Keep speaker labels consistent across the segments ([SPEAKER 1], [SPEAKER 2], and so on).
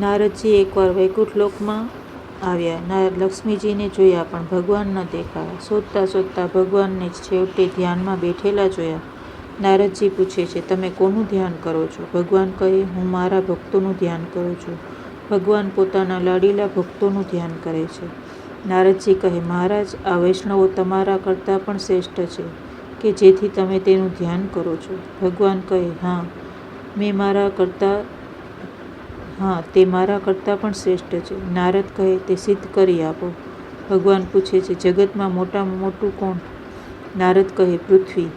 [SPEAKER 1] નારદજી એકવાર વૈકુંઠ લોકમાં આવ્યા. નારદ લક્ષ્મીજીને જોયા પણ ભગવાન ન દેખાયા. શોધતા શોધતા ભગવાનને છેવટે ધ્યાનમાં બેઠેલા જોયા. નારદજી પૂછે છે, તમે કોનું ધ્યાન કરો છો? ભગવાન કહે, હું મારા ભક્તોનું ધ્યાન કરું છું. ભગવાન પોતાના લાડીલા ભક્તોનું ધ્યાન કરે છે. નારદજી કહે, મહારાજ, આ વૈષ્ણવો તમારા કરતાં પણ શ્રેષ્ઠ છે કે જેથી તમે તેનું ધ્યાન કરો છો. ભગવાન કહે, હા, મેં મારા કરતાં હા, તે મારા કરતાં પણ શ્રેષ્ઠ છે. નારદ કહે, તે સિદ્ધ કરી આપો. ભગવાન પૂછે છે, જગતમાં મોટામાં મોટું કોણ? નારદ કહે, પૃથ્વી.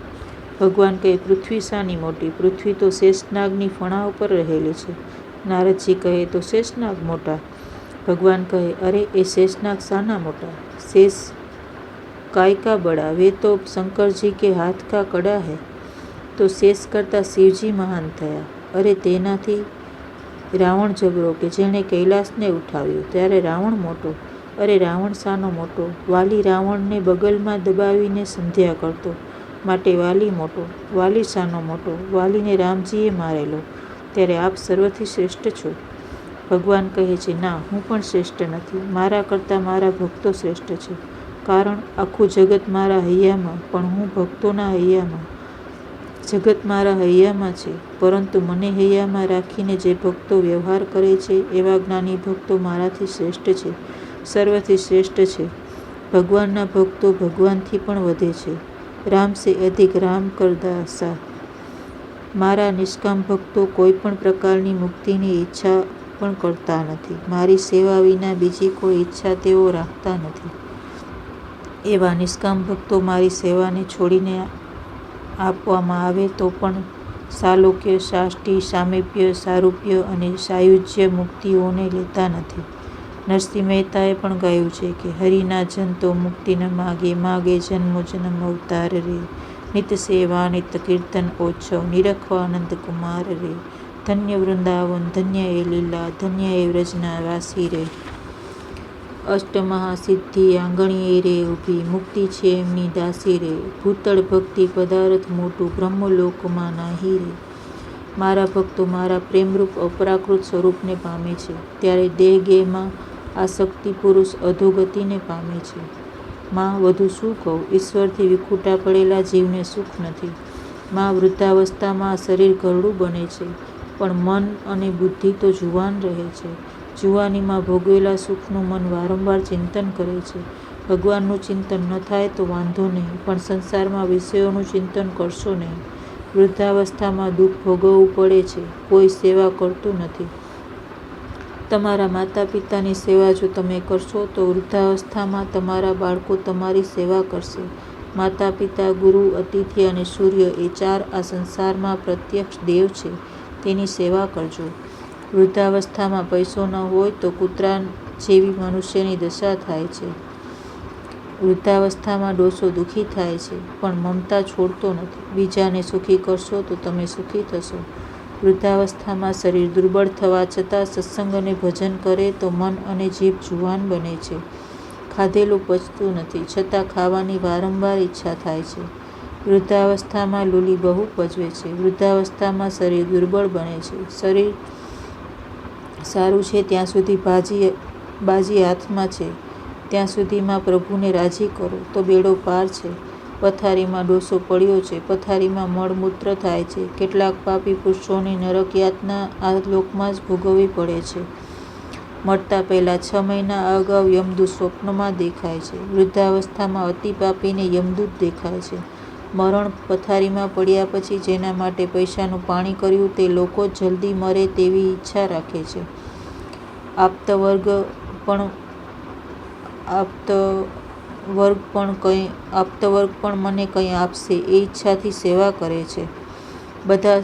[SPEAKER 1] ભગવાન કહે, પૃથ્વી શાની મોટી? પૃથ્વી તો શેષનાગની ફણા ઉપર રહેલી છે. નારદજી કહે, તો શેષનાગ મોટા? ભગવાન કહે, અરે, એ શેષનાગ શાના મોટા? શેષ કાયકા બળા? વે તો શંકરજી કે હાથ કા કડા હે? તો શેષ કરતાં શિવજી મહાન થયા. અરે, તેનાથી રાવણ જબરો કે જેણે કૈલાસને ઉઠાવ્યો, ત્યારે રાવણ મોટો? અરે, રાવણ શાનો મોટો? વાલી રાવણને બગલમાં દબાવીને સંધ્યા કરતો, માટે વાલી મોટો. વાલી શાનો મોટો? વાલીને રામજીએ મારેલો, ત્યારે આપ સર્વથી શ્રેષ્ઠ છો. ભગવાન કહે છે, ના, હું પણ શ્રેષ્ઠ નથી. મારા કરતાં મારા ભક્તો શ્રેષ્ઠ છે. કારણ આખું જગત મારા હૈયામાં, પણ હું ભક્તોના હૈયામાં. જગત મારા હૈયામાં છે, પરંતુ મને હૈયામાં રાખીને જે ભક્તો વ્યવહાર કરે છે, એવા જ્ઞાની ભક્તો મારાથી શ્રેષ્ઠ છે, સર્વથી શ્રેષ્ઠ છે. ભગવાનના ભક્તો ભગવાનથી પણ વધે છે. રામ સે અધિક રામ કર સા મારા નિષ્કામ ભક્તો કોઈ પણ પ્રકારની મુક્તિની ઈચ્છા પણ કરતા નથી. મારી સેવા વિના બીજી કોઈ ઈચ્છા તેઓ રાખતા નથી. એવા નિષ્કામ ભક્તો મારી સેવાને છોડીને આપવામાં આવે તો પણ સાલોક્ય, સાષ્ટી, સામીપ્ય, સારૂપ્ય અને સાયુજ્ય મુક્તિઓને લેતા નથી. નરસિંહ મહેતાએ પણ ગાયું છે કે હરિના જન તો મુક્તિ માગે, માગે જન્મો જન્મ અવતાર રે. નિત સેવા નિત કીર્તન ઓછવ, નિરખવા કુમાર રે. ધન્ય વૃંદાવન, ધન્ય એ લીલા, ધન્ય એ વ્રજના વાસી રે. અષ્ટમહાસિદ્ધિ આંગણીએ રે ઊભી, મુક્તિ છે એમની દાસી રે. ભૂતળ ભક્તિ પદાર્થ મોટું, બ્રહ્મલોકમાં નાહી રે. મારા ભક્તો મારા પ્રેમરૂપ અપ્રાકૃત સ્વરૂપને પામે છે, ત્યારે દેહ-ગેહમાં આસક્તિ પુરુષ અધોગતિને પામે છે. માં! વધુ શું કહું? ઈશ્વરથી વિખૂટા પડેલા જીવને સુખ નથી. માં! વૃદ્ધાવસ્થામાં શરીર ઘરડું બને છે, પણ મન અને બુદ્ધિ તો જુવાન રહે છે. જુવાનીમાં ભોગવેલા સુખનું મન વારંવાર ચિંતન કરે છે. ભગવાનનું ચિંતન ન થાય તો વાંધો નહીં, પણ સંસારમાં વિષયોનું ચિંતન કરશો નહીં. વૃદ્ધાવસ્થામાં દુઃખ ભોગવવું પડે છે, કોઈ સેવા કરતું નથી. તમારા માતા-પિતાની સેવા જો તમે કરશો, તો વૃદ્ધાવસ્થામાં તમારા બાળકો તમારી સેવા કરશે. માતા-પિતા, ગુરુ, અતિથિ અને સૂર્ય એ ચાર આ સંસારમાં પ્રત્યક્ષ દેવ છે, તેની સેવા કરજો. વૃદ્ધાવસ્થામાં પૈસો ન હોય તો કૂતરા જેવી મનુષ્યની દશા થાય છે. વૃદ્ધાવસ્થામાં ડોસો દુ:ખી થાય છે, પણ મમતા છોડતો નથી. બીજાને સુખી કરશો તો તમે સુખી થશો. વૃદ્ધાવસ્થામાં શરીર દુર્બળ થવા છતાં સત્સંગ અને ભજન કરે તો મન અને જીભ જુવાન બને છે. ખાધેલું પચતું નથી, છતાં ખાવાની વારંવાર ઈચ્છા થાય છે. વૃદ્ધાવસ્થામાં લૂલી બહુ પજવે છે. વૃદ્ધાવસ્થામાં શરીર દુર્બળ બને છે. શરીર સારું છે ત્યાં સુધી બાજી હાથમાં છે, ત્યાં સુધીમાં પ્રભુને રાજી કરો, તો બેડો પાર છે. પથારીમાં ડોસો પડ્યો છે, પથારીમાં મળ-મૂત્ર થાય છે. કેટલાક પાપી પુરુષોની નરક યાતના આ લોકમાં જ ભોગવવી પડે છે. મળતા પહેલાં છ મહિના અગાઉ યમદૂત સ્વપ્નમાં દેખાય છે. વૃદ્ધાવસ્થામાં અતિ પાપીને યમદૂત દેખાય છે. મરણ પથારીમાં પડ્યા પછી જેના માટે પૈસાનું પાણી કર્યું તે લોકો જલ્દી મરે તેવી ઈચ્છા રાખે છે. આપ્તવર્ગ પણ મને કંઈ આપશે એ ઈચ્છાથી સેવા કરે છે. બધા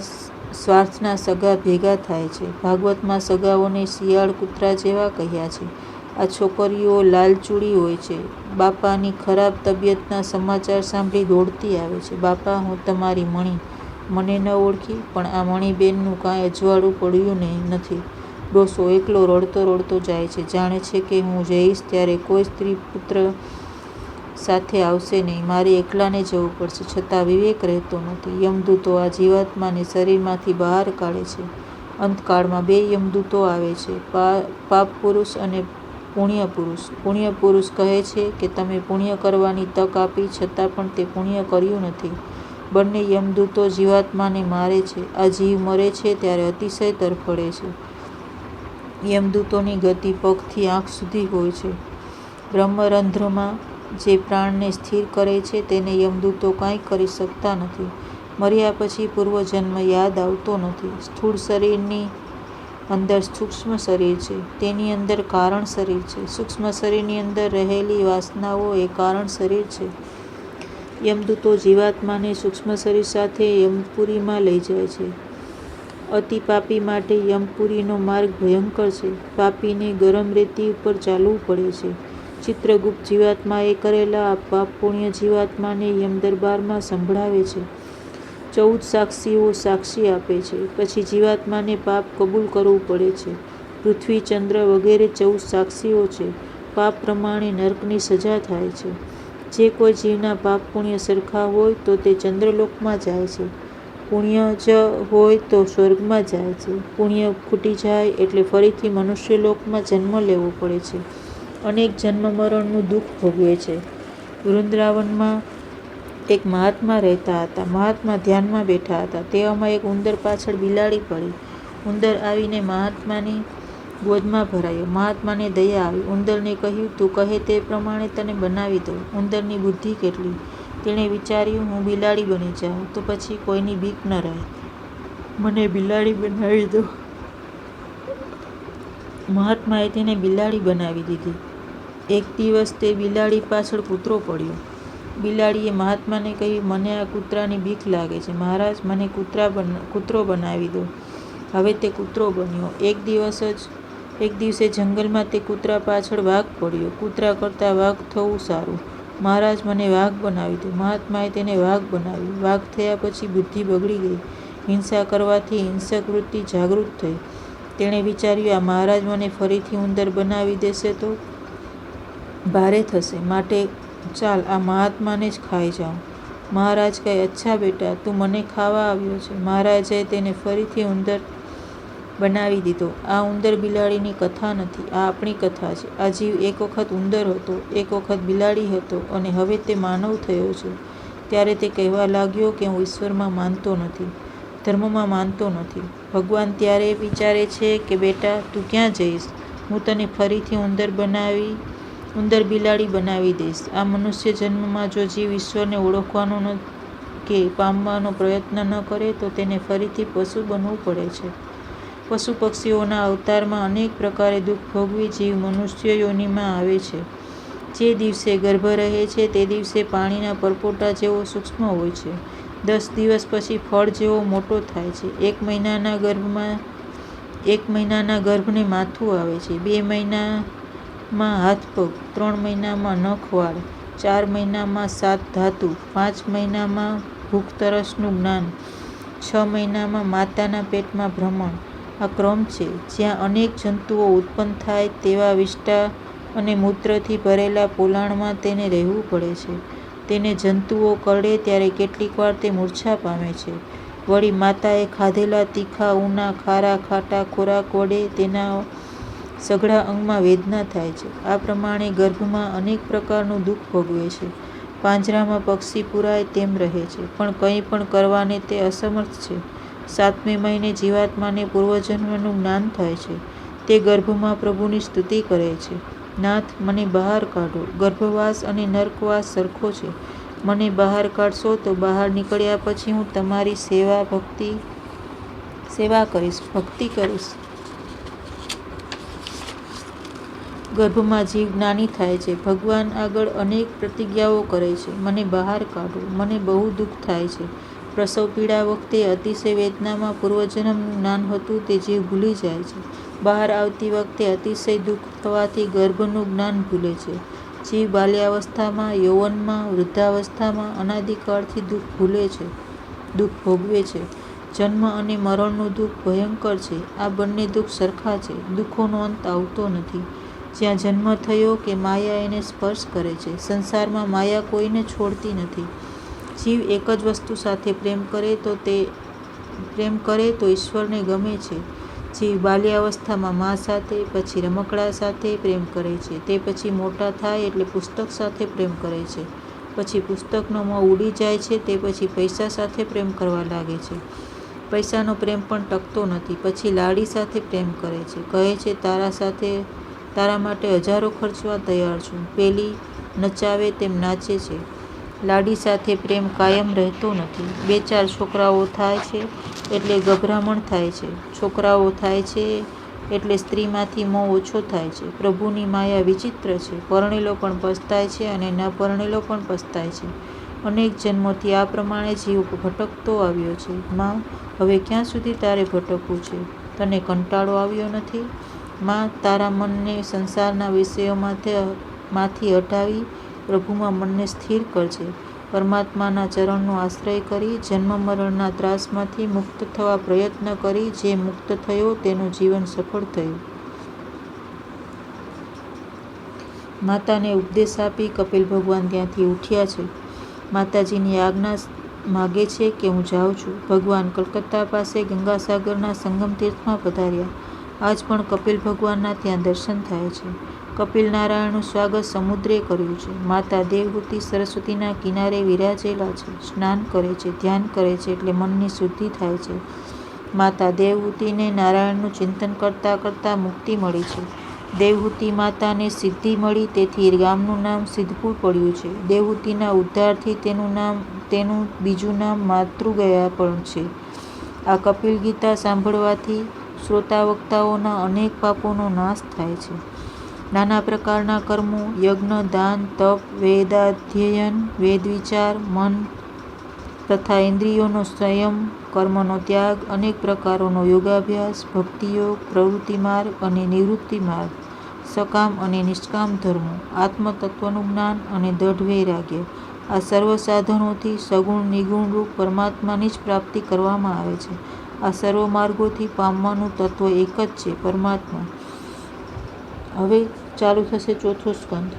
[SPEAKER 1] સ્વાર્થના સગા ભેગા થાય છે. ભાગવતમાં સગાઓને શિયાળ કૂતરા જેવા કહ્યા છે. આ છોકરીઓ લાલચૂડી હોય છે. બાપાની ખરાબ તબિયતના સમાચાર સાંભળી દોડતી આવે છે, બાપા, હું તમારી મણી. મને ન ઓળખી? પણ આ મણીબેનનું કાંઈ અજવાળું પડ્યું નથી. ડોસો એકલો રડતો રડતો જાય છે, જાણે છે કે હું જઈશ ત્યારે કોઈ સ્ત્રી-પુત્ર સાથે આવશે નહીં, મારે એકલાને જવું પડશે, છતાં વિવેક રહેતો નથી. યમદૂતો આ જીવાત્માને શરીરમાંથી બહાર કાઢે છે. અંતકાળમાં બે યમદૂતો આવે છે પાપ પુરુષ અને પુણ્ય પુરુષ પુણ્ય પુરુષ કહે છે કે તમે પુણ્ય કરવાની તક આપી છતાં પણ તે પુણ્ય કર્યું નથી. બંને યમદૂતો જીવાત્માને મારે છે. આ જીવ મરે છે ત્યારે અતિશય તરફડે છે. યમદૂતોની ગતિ પગથી આંખ સુધી હોય છે. બ્રહ્મરંધ્રમાં જે પ્રાણને સ્થિર કરે છે તેને યમદૂતો કાંઈ કરી શકતા નથી. મર્યા પછી પૂર્વજન્મ યાદ આવતો નથી. સ્થૂળ શરીરની અંદર સૂક્ષ્મ શરીર છે. તેની અંદર કારણ શરીર છે. સૂક્ષ્મ શરીરની અંદર રહેલી વાસનાઓ એ કારણ શરીર છે. યમદૂતો જીવાત્માને સૂક્ષ્મ શરીર સાથે યમપુરીમાં લઈ જાય છે. અતિ પાપી માટે યમપુરીનો માર્ગ ભયંકર છે. પાપીને ગરમ રેતી ઉપર ચાલવું પડે છે. ચિત્રગુપ્ત જીવાત્માએ કરેલા પાપ પુણ્ય જીવાત્માને યમદરબારમાં સંભળાવે છે. ચૌદ સાક્ષીઓ સાક્ષી આપે છે. પછી જીવાત્માને પાપ કબૂલ કરવું પડે છે. પૃથ્વી ચંદ્ર વગેરે ચૌદ સાક્ષીઓ છે. પાપ પ્રમાણે નર્કની સજા થાય છે. જે કોઈ જીવના પાપ પુણ્ય સરખા હોય તો તે ચંદ્રલોકમાં જાય છે. પુણ્ય જ હોય તો સ્વર્ગમાં જાય છે. પુણ્ય ખૂટી જાય એટલે ફરીથી મનુષ્યલોકમાં જન્મ લેવો પડે છે. અનેક જન્મ મરણનું દુઃખ ભોગવે છે. વૃંદાવનમાં એક મહાત્મા રહેતા હતા. મહાત્મા ધ્યાનમાં બેઠા હતા. તેવામાં એક ઉંદર પાછળ બિલાડી પડી. ઉંદર આવીને મહાત્માની ગોદમાં ભરાયો. મહાત્માને દયા આવી. ઉંદરને કહ્યું, તું કહે તે પ્રમાણે તને બનાવી દઉં. ઉંદરની બુદ્ધિ કેટલી તેણે વિચાર્યું, હું બિલાડી બની જાઉં, તો પછી કોઈની બીક ન રહે. મને બિલાડી બનાવી દો મહાત્માએ તેને બિલાડી બનાવી દીધી. એક દિવસ તે બિલાડી પાછળ કૂતરો પડ્યો. બિલાડીએ મહાત્માને કહ્યું, મને આ કૂતરાની બીક લાગે છે. મહારાજ, મને કૂતરા બન, કૂતરો બનાવી દો. હવે તે કૂતરો બન્યો. એક દિવસ જ, એક દિવસે જંગલમાં તે કૂતરા પાછળ વાઘ પડ્યો. કૂતરા કરતાં વાઘ થવું સારું. મહારાજ મને વાઘ બનાવી દો. મહાત્માએ તેને વાઘ બનાવ્યો. વાઘ થયા પછી બુદ્ધિ બગડી ગઈ. હિંસા કરવાથી હિંસક વૃત્તિ જાગૃત થઈ. તેણે વિચાર્યું, આ મહારાજ મને ફરીથી ઉંદર બનાવી દેશે તો ભારે થશે. માટે ચાલ, આ મહાત્માને જ ખાઈ જાઉં. મહારાજ કહે, અચ્છા બેટા, તું મને ખાવા આવ્યો છે. મહારાજે તેને ફરીથી ઉંદર બનાવી દીધો. આ ઉંદર બિલાડીની કથા નથી, આ આપણી કથા છે. આ જીવ એક વખત ઉંદર હતો, એક વખત બિલાડી હતો અને હવે તે માનવ થયો છે. ત્યારે તે કહેવા લાગ્યો કે હું ઈશ્વરમાં માનતો નથી, ધર્મમાં માનતો નથી. ભગવાન ત્યારે વિચારે છે કે, બેટા, તું ક્યાં જઈશ? હું તને ફરીથી ઉંદર બનાવી ઉંદર બિલાડી બનાવી દઈશ. આ મનુષ્ય જન્મમાં જો જીવ ઈશ્વરને ઓળખવાનો ન કે પામવાનો પ્રયત્ન ન કરે, તો તેને ફરીથી પશુ બનવું પડે છે. પશુ પક્ષીઓના અવતારમાં અનેક પ્રકારે દુઃખ ભોગવી જીવ મનુષ્ય યોનિમાં આવે છે. જે દિવસે ગર્ભ રહે છે, તે દિવસે પાણીના પરપોટા જેવો સૂક્ષ્મ હોય છે. દસ દિવસ પછી ફળ જેવો મોટો થાય છે. એક મહિનાના ગર્ભમાં, એક મહિનાના ગર્ભને માથું આવે છે. બે મહિનામાં હાથ પગ ત્રણ મહિનામાં નખ વાળ ચાર મહિનામાં સાત ધાતુ. પાંચ મહિનામાં ભૂખ તરસનું જ્ઞાન. છ મહિનામાં માતાના પેટમાં ભ્રમણ. આ ક્રમ છે. જ્યાં અનેક જંતુઓ ઉત્પન્ન થાય તેવા વિષ્ટા અને મૂત્રથી ભરેલા પોલાણમાં તેને રહેવું પડે છે. તેને જંતુઓ કરડે ત્યારે કેટલીકવાર તે મૂર્છા પામે છે. વળી માતાએ ખાધેલા તીખા ઉના ખારા, ખાટા ખોરાક વડે તેના સઘળા અંગમાં વેદના થાય છે. આ પ્રમાણે ગર્ભમાં અનેક પ્રકારનું દુઃખ ભોગવે છે. પાંજરામાં પક્ષી પુરાય તેમ રહે છે, પણ કંઈ પણ કરવાને તે અસમર્થ છે. સાતમે મહિને જીવાત્માને પૂર્વજન્મનું જ્ઞાન થાય છે. તે ગર્ભમાં પ્રભુની સ્તુતિ કરે છે. નાથ, મને બહાર કાઢો. ગર્ભવાસ અને નર્કવાસ સરખો છે. મને બહાર કાઢશો તો બહાર નીકળ્યા પછી હું તમારી સેવા ભક્તિ, સેવા કરીશ, ભક્તિ કરીશ. ગર્ભમાં જીવ જ્ઞાની થાય છે. ભગવાન આગળ અનેક પ્રતિજ્ઞાઓ કરે છે. મને બહાર કાઢો. મને બહુ દુઃખ થાય છે. પ્રસવ પીડા વખતે અતિશય વેદનામાં પૂર્વજન્મનું જ્ઞાન હતું તે જીવ ભૂલી જાય છે. બહાર આવતી વખતે અતિશય દુઃખ થવાથી ગર્ભનું જ્ઞાન ભૂલે છે. જીવ બાલ્યાવસ્થામાં, યૌવનમાં, વૃદ્ધાવસ્થામાં અનાદિકાળથી દુઃખ ભૂલે છે. દુઃખ ભોગવે છે. જન્મ અને મરણનું દુઃખ ભયંકર છે. આ બંને દુઃખ સરખા છે. દુઃખોનો અંત આવતો નથી. જ્યાં જન્મ થયો કે માયા એને સ્પર્શ કરે છે. સંસારમાં માયા કોઈને છોડતી નથી. જીવ એક જ વસ્તુ સાથે પ્રેમ કરે તો તે પ્રેમ કરે તો ઈશ્વરને ગમે છે. જીવ બાલ્યાવસ્થામાં મા સાથે, પછી રમકડા સાથે પ્રેમ કરે છે. તે પછી મોટા થાય એટલે પુસ્તક સાથે પ્રેમ કરે છે. પછી પુસ્તકનો મોહ ઉડી જાય છે, તે પછી પૈસા સાથે પ્રેમ કરવા લાગે છે. પૈસાનો પ્રેમ પણ ટકતો નથી. પછી લાડી સાથે પ્રેમ કરે છે. કહે છે, તારા સાથે તારા માટે હજારો ખર્ચવા તૈયાર છું. પેલી નચાવે તેમ નાચે છે. લાડી સાથે પ્રેમ કાયમ રહેતો નથી. બે ચાર છોકરાઓ થાય છે એટલે ગભરામણ થાય છે. છોકરાઓ થાય છે એટલે સ્ત્રીમાંથી મોં ઓછો થાય છે. પ્રભુની માયા વિચિત્ર છે. પરણેલો પણ પસ્તાય છે અને ન પરણેલો પણ પસ્તાય છે. અનેક જન્મોથી આ પ્રમાણે જીવ ભટકતો આવ્યો છે. માં, હવે ક્યાં સુધી તારે ભટકવું છે? તને કંટાળો આવ્યો નથી? માં તારા મનને સંસારના વિષયોમાંથી માંથી હટાવી પ્રભુમાં મનને સ્થિર કરજે. પરમાત્માના ચરણનો આશ્રય કરી જન્મ મરણના ત્રાસમાંથી મુક્ત થવા પ્રયત્ન કરી જે મુક્ત થયો તેનું જીવન સફળ થયું. માતાને ઉપદેશ આપી કપિલ ભગવાન ત્યાંથી ઉઠ્યા છે. માતાજીની આજ્ઞા માગે છે કે હું જાઉં છું. ભગવાન કલકત્તા પાસે ગંગાસાગરના સંગમ તીર્થમાં પધાર્યા. આજ પણ કપિલ ભગવાનના ત્યાં દર્શન થાય છે. કપિલ નારાયણનું સ્વાગત સમુદ્રે કર્યું છે. માતા દેવહૂતિ સરસ્વતીના કિનારે વિરાજેલા છે. સ્નાન કરે છે, ધ્યાન કરે છે એટલે મનની શુદ્ધિ થાય છે. માતા દેવહૂતિને નારાયણનું ચિંતન કરતાં કરતાં મુક્તિ મળી છે. દેવહૂતિ માતાને સિદ્ધિ મળી તેથી ગામનું નામ સિદ્ધપુર પડ્યું છે. દેવહૂતિના ઉદ્ધારથી તેનું નામ, તેનું બીજું નામ માતૃગયા પણ છે. આ કપિલ ગીતા સાંભળવાથી શ્રોતાવક્તાઓના અનેક પાપોનો નાશ થાય છે. નાના પ્રકારના કર્મો, યજ્ઞ, દાન, તપ, વેદાધ્યયન, વેદવિચાર, મન તથા ઇન્દ્રિયોનો સંયમ, કર્મનો ત્યાગ, અનેક પ્રકારોનો યોગાભ્યાસ, ભક્તિયોગ પ્રવૃત્તિ માર્ગ અને નિવૃત્તિ માર્ગ સકામ અને નિષ્કામ ધર્મો, આત્મતત્વનું જ્ઞાન અને દઢ વૈરાગ્ય આ સર્વ સાધનોથી સગુણ નિગુણ રૂપ પરમાત્માની જ પ્રાપ્તિ કરવામાં આવે છે. આ સર્વ માર્ગોથી પામવાનું તત્વ એક જ છે પરમાત્મા. હવે ચાલુ થશે ચોથો સ્કંદ.